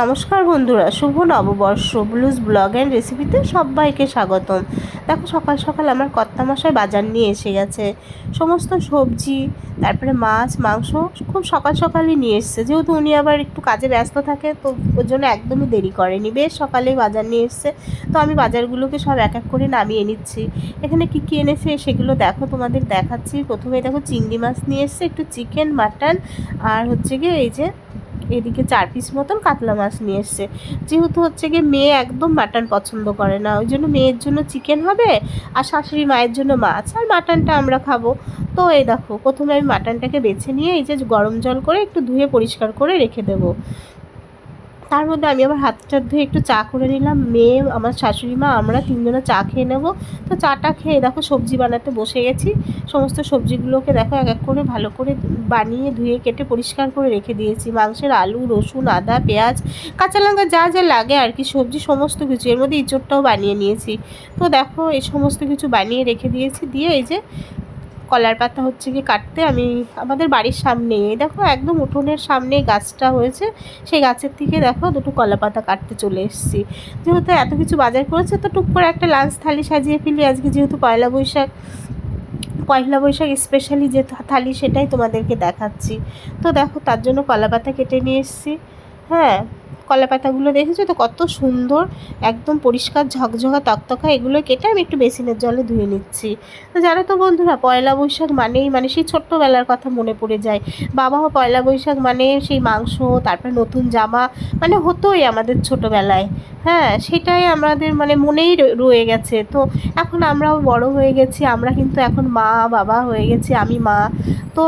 নমস্কার বন্ধুরা, শুভ নববর্ষ। ব্লুজ ব্লগ অ্যান্ড রেসিপিতে সবাইকে স্বাগতম। দেখো, সকাল সকাল আমার কর্তামশাই বাজার নিয়ে এসে গেছে। সমস্ত সবজি, তারপরে মাছ, মাংস খুব সকাল সকালই নিয়ে এসছে। যেহেতু উনি আবার একটু কাজে ব্যস্ত থাকে, তো ওর জন্য একদমই দেরি করেনি। বেশ সকালেই বাজার নিয়ে এসছে। তো আমি বাজারগুলোকে সব এক এক করে নামিয়ে নিচ্ছি। এখানে কি কী এনেছে সেগুলো দেখো, তোমাদের দেখাচ্ছি। প্রথমে দেখো, চিংড়ি মাছ নিয়ে এসছে, একটু চিকেন মাটন আর হচ্ছে গিয়ে এই যে এদিকে চার পিস মতন কাতলা মাছ নিয়ে এসছে। যেহেতু হচ্ছে গিয়ে মেয়ে একদম মাটন পছন্দ করে না, ওই জন্য মেয়ের জন্য চিকেন হবে আর শাশুড়ি মায়ের জন্য মাছ আর মাটনটা আমরা খাব। তো এই দেখো, প্রথমে আমি মাটনটাকে বেছে নিয়ে এই যে গরম জল করে একটু ধুয়ে পরিষ্কার করে রেখে দেবো। তার মধ্যে আমি আবার হাত টাত ধুয়ে একটু চা করে নিলাম। মেয়ে, আমার শাশুড়ি মা, আমরা তিনজনে চা খেয়ে নেব। তো চাটা খেয়ে দেখো সবজি বানাতে বসে গেছি। সমস্ত সবজিগুলোকে দেখো এক এক করে ভালো করে বানিয়ে ধুয়ে কেটে পরিষ্কার করে রেখে দিয়েছি। মাংসের আলু, রসুন, আদা, পেঁয়াজ, কাঁচা লঙ্কা যা যা লাগে আর কি, সবজি সমস্ত কিছু। এর মধ্যে ইঁচড়টাও বানিয়ে নিয়েছি। তো দেখো এই সমস্ত কিছু বানিয়ে রেখে দিয়েছি। দিয়ে এই যে কলার পাতা হচ্ছে কি কাটতে, আমি আমাদের বাড়ির সামনে দেখো একদম উঠোনের সামনে গাছটা হয়েছে, সেই গাছের থেকে দেখো দুটো কলা পাতা কাটতে চলে এসেছি। যেহেতু এত কিছু বাজার করেছে, তো টুক করে একটা লাঞ্চ থালি সাজিয়ে ফেলি, আজকে যেহেতু পয়লা বৈশাখ। পয়লা বৈশাখ স্পেশালি যে থালি সেটাই তোমাদেরকে দেখাচ্ছি। তো দেখো তার জন্য কলা পাতা কেটে নিয়ে এসেছি হ্যাঁ। কলা পাতাগুলো দেখেছ? তো কত সুন্দর, একদম পরিষ্কার ঝকঝকা তকতকা, এগুলো কেটে আমি একটু বেসিনের জলে ধুয়ে নিচ্ছি। তো জানো তো বন্ধুরা, পয়লা বৈশাখ মানেই মানে সেই ছোট্টবেলার কথা মনে পড়ে যায়। বাবাও পয়লা বৈশাখ মানে সেই মাংস, তারপরে নতুন জামা মানে হতোই আমাদের ছোটোবেলায়। হ্যাঁ সেটাই আমাদের মানে মনেই রয়ে গেছে। তো এখন আমরাও বড় হয়ে গেছি, আমরা কিন্তু এখন মা, বাবা হয়ে গেছি, আমি মা। তো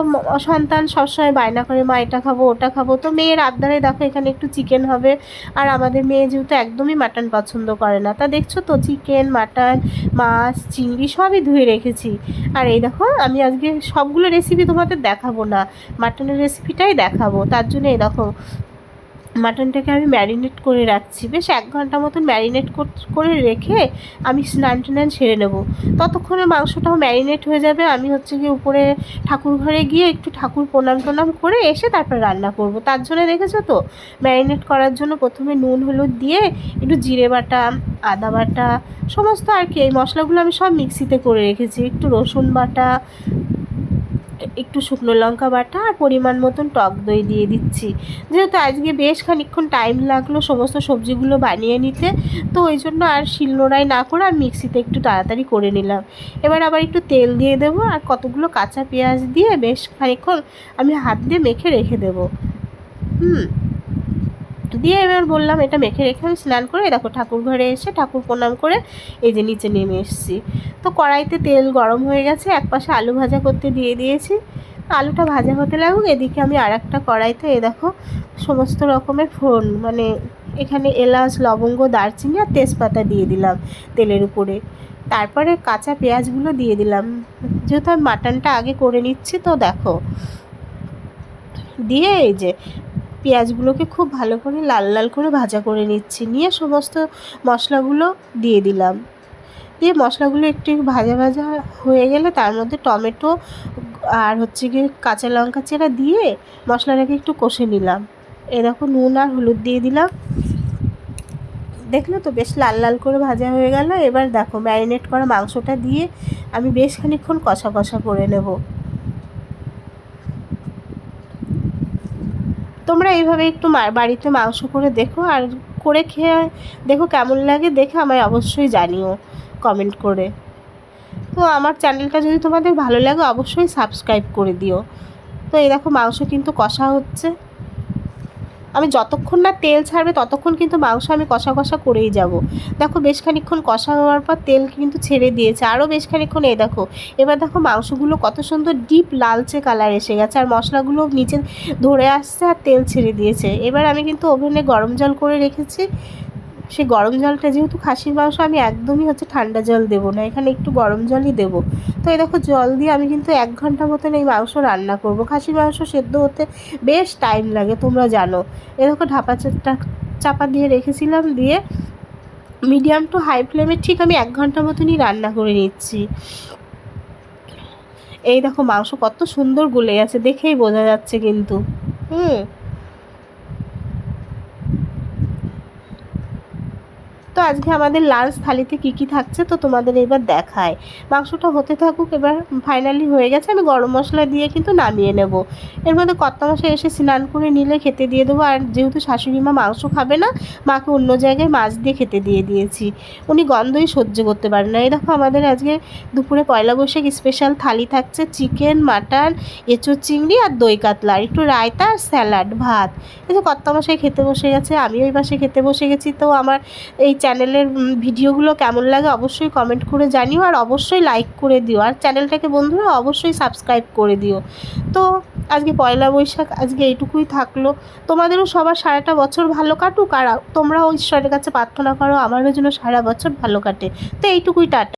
সন্তান সবসময় বায়না করে, মা, এটা খাব, ওটা খাব। তো মেয়ের আবদারে দেখো, এখানে একটু চিকেন হবে আর আমাদের মেয়ে যেহেতু একদমই মাটন পছন্দ করে না, তা দেখছ তো চিকেন মাটন মাছ, চিংড়ি সবই ধুয়ে রেখেছি। আর এই দেখো, আমি আজকে সবগুলো রেসিপি তোমাদের দেখাবো না মাটনের রেসিপিটাই দেখাবো। তার জন্য এই দেখো মাটনটাকে আমি ম্যারিনেট করে রাখছি। বেশ এক ঘণ্টা মতন ম্যারিনেট করে রেখে আমি স্নান টান সেরে নেব। ততক্ষণে মাংসটাও ম্যারিনেট হয়ে যাবে। আমি হচ্ছে গিয়ে উপরে ঠাকুর ঘরে গিয়ে একটু ঠাকুর প্রণাম টনাম করে এসে তারপর রান্না করব। তার জন্য দেখেছ তো? ম্যারিনেট করার জন্য প্রথমে নুন, হলুদ দিয়ে একটু জিরে বাটা, আদা বাটা, সমস্ত আর কি এই মশলাগুলো আমি সব মিক্সিতে করে রেখেছি। একটু রসুন বাটা একটু শুকনো লঙ্কা বাটা আর পরিমাণ মতন টক দই দিয়ে দিচ্ছি। যেহেতু আজকে বেশ খানিক্ষণ টাইম লাগল সমস্ত সবজিগুলো বানিয়ে নিতে, তো ওই জন্য আর শিলনোড়াই না করে আর মিক্সিতে একটু তাড়াতাড়ি করে নিলাম। এবার আবার একটু তেল দিয়ে দেবো আর কতগুলো কাঁচা পেঁয়াজ দিয়ে বেশ খানিক্ষণ আমি হাত দিয়ে মেখে রেখে দেবো। হুম। দিয়ে এবার বললাম, এটা মেখে রেখে আমি স্নান করে দেখো ঠাকুর ঘরে এসে ঠাকুর প্রণাম করে এই যে নিচে নেমে এসেছি। তো কড়াইতে তেল গরম হয়ে গেছে, এক পাশে আলু ভাজা করতে দিয়ে দিয়েছি। আলুটা ভাজা হতে লাগুক, এদিকে আমি আর একটা কড়াইতে এ দেখো সমস্ত রকমের ফোন মানে এখানে এলাচ, লবঙ্গ, দারচিনি আর তেজপাতা দিয়ে দিলাম তেলের উপরে। তারপরে কাঁচা পেঁয়াজগুলো দিয়ে দিলাম। যেহেতু আমি মাটনটা আগে করে নিচ্ছি, তো দেখো। দিয়ে এই যে পেঁয়াজগুলোকে খুব ভালো করে লাল লাল করে ভাজা করে নিচ্ছি। নিয়ে সমস্ত মশলাগুলো দিয়ে দিলাম। দিয়ে মশলাগুলো একটু ভাজা ভাজা হয়ে গেলে তার মধ্যে টমেটো আর হচ্ছে গিয়ে কাঁচা লঙ্কা চেরা দিয়ে মশলাটাকে একটু কষে নিলাম। এরকম নুন আর হলুদ দিয়ে দিলাম। দেখলে তো বেশ লাল লাল করে ভাজা হয়ে গেল। এবার দেখো ম্যারিনেট করা মাংসটা দিয়ে আমি বেশ খানিক্ষণ কষা কষা করে নেব। তোমরা এইভাবে একটু বাড়িতে মাংস করে দেখো আর করে খেয়ে দেখো কেমন লাগে, দেখে আমায় অবশ্যই জানিও কমেন্ট করে। তো আমার চ্যানেলটা যদি তোমাদের ভালো লাগে, অবশ্যই সাবস্ক্রাইব করে দিও। তো এই দেখো মাংস কিন্তু কষা হচ্ছে। আমি যতক্ষণ না তেল ছাড়বে, ততক্ষণ কিন্তু মাংস আমি কষা কষা করেই যাব। দেখো বেশ খানিক্ষণ কষা হওয়ার পর তেল কিন্তু ছেড়ে দিয়েছে। আরও বেশ খানিক্ষণ এই দেখো, এবার দেখো মাংসগুলো কত সুন্দর ডিপ লালচে কালার এসে গেছে আর মশলাগুলো নিচে ধরে আসছে আর তেল ছেড়ে দিয়েছে। এবার আমি কিন্তু ওভেনে গরম জল করে রেখেছি। সে গরম জলটা যেহেতু খাসির মাংস, আমি একদমই হচ্ছে ঠান্ডা জল দেবো না। এখানে একটু গরম জলই দেবো। তো এই দেখো, জল দিয়ে আমি কিন্তু এক ঘণ্টা মতন এই মাংস রান্না করব। খাসির মাংস সেদ্ধ হতে বেশ টাইম লাগে, তোমরা জানো। এ দেখো ঢাপা চাপা দিয়ে রেখেছিলাম, দিয়ে মিডিয়াম টু হাই ফ্লেমে ঠিক আমি এক ঘণ্টা মতনই রান্না করে নিচ্ছি। এই দেখো, মাংস কত সুন্দর গলে গেছে, দেখেই বোঝা যাচ্ছে কিন্তু। হুম। তো আজকে আমাদের লাঞ্চ থালিতে কী কী থাকছে তো তোমাদের এবার দেখায়। মাংসটা হতে থাকুক, এবার ফাইনালি হয়ে গেছে। আমি গরম মশলা দিয়ে কিন্তু নামিয়ে নেব। এর মধ্যে কর্তামশাই এসে স্নান করে নিলে খেতে দিয়ে দেবো। আর যেহেতু শাশুড়ি মা মাংস খাবে না, মাকে অন্য জায়গায় মাছ দিয়ে খেতে দিয়ে দিয়েছি। উনি গন্ধই সহ্য করতে পারেন না। এই দেখো আমাদের আজকে দুপুরে পয়লা বৈশাখ স্পেশাল থালি থাকছে। চিকেন, মাটন, এঁচোড় চিংড়ি আর দই কাতলা। আর একটু রায়তা আর স্যালাড, ভাত। এই যে কর্তামশাই খেতে বসে গেছে, আমিও এই পাশে খেতে বসে গেছি। তো আমার এই চ্যানেলের ভিডিওগুলো কেমন লাগে অবশ্যই কমেন্ট করে জানিও আর অবশ্যই লাইক করে দিও। আর চ্যানেলটাকে বন্ধুরা অবশ্যই সাবস্ক্রাইব করে দিও। তো আজকে পয়লা বৈশাখ, আজকে এইটুকুই থাকল। তোমাদেরও সবার সারাটা বছর ভালো কাটুক আর তোমরাও ঈশ্বরের কাছে প্রার্থনা করো, আমারও যেন সারা বছর ভালো কাটে। তো এইটুকুই, টাটা।